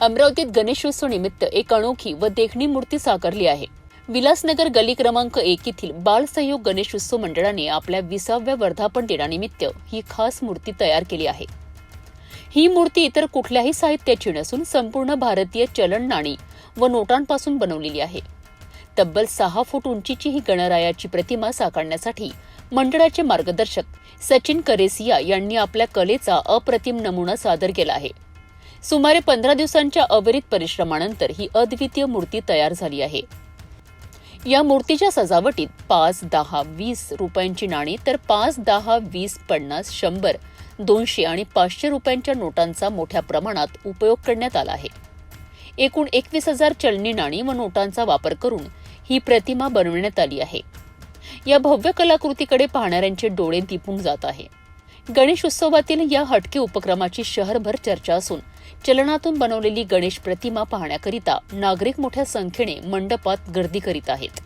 अमरावतीत गणेशोत्सव निमित्त एक अनोखी व देखणी मूर्ती साकारली आहे. विलासनगर गली क्रमांक एक येथील बाल सहयोग गणेशोत्सव मंडळाने आपल्या विसाव्या वर्धापन दिनानिमित्त ही खास मूर्ती तयार केली आहे. ही मूर्ती इतर कुठल्याही साहित्याची नसून संपूर्ण भारतीय चलन नाणी व नोटांपासून बनवलेली आहे. तब्बल सहा फूट उंचीची ही गणरायाची प्रतिमा साकारण्यासाठी मंडळाचे मार्गदर्शक सचिन करेसिया यांनी आपल्या कलेचा अप्रतिम नमुना सादर केला आहे. सुमारे पंधरा दिवसांच्या अविरित परिश्रमानंतर ही अद्वितीय मूर्ती तयार झाली आहे. या मूर्तीच्या सजावटीत पाच दहा वीस रुपयांची नाणी तर पाच दहा वीस पन्नास शंभर दोनशे आणि पाचशे रुपयांच्या नोटांचा मोठ्या प्रमाणात उपयोग करण्यात आला आहे. एकूण एकवीस हजार चलनी नाणी व नोटांचा वापर करून ही प्रतिमा बनवण्यात आली आहे. या भव्य कलाकृतीकडे पाहणाऱ्यांचे डोळे दिपून जात आहे. गणेश उत्सवातील या हटके उपक्रमाची शहरभर चर्चा असून चलनातून बनवलेली गणेश प्रतिमा पाहण्याकरिता नागरिक मोठ्या संख्येने मंडपात गर्दी करीत आहेत.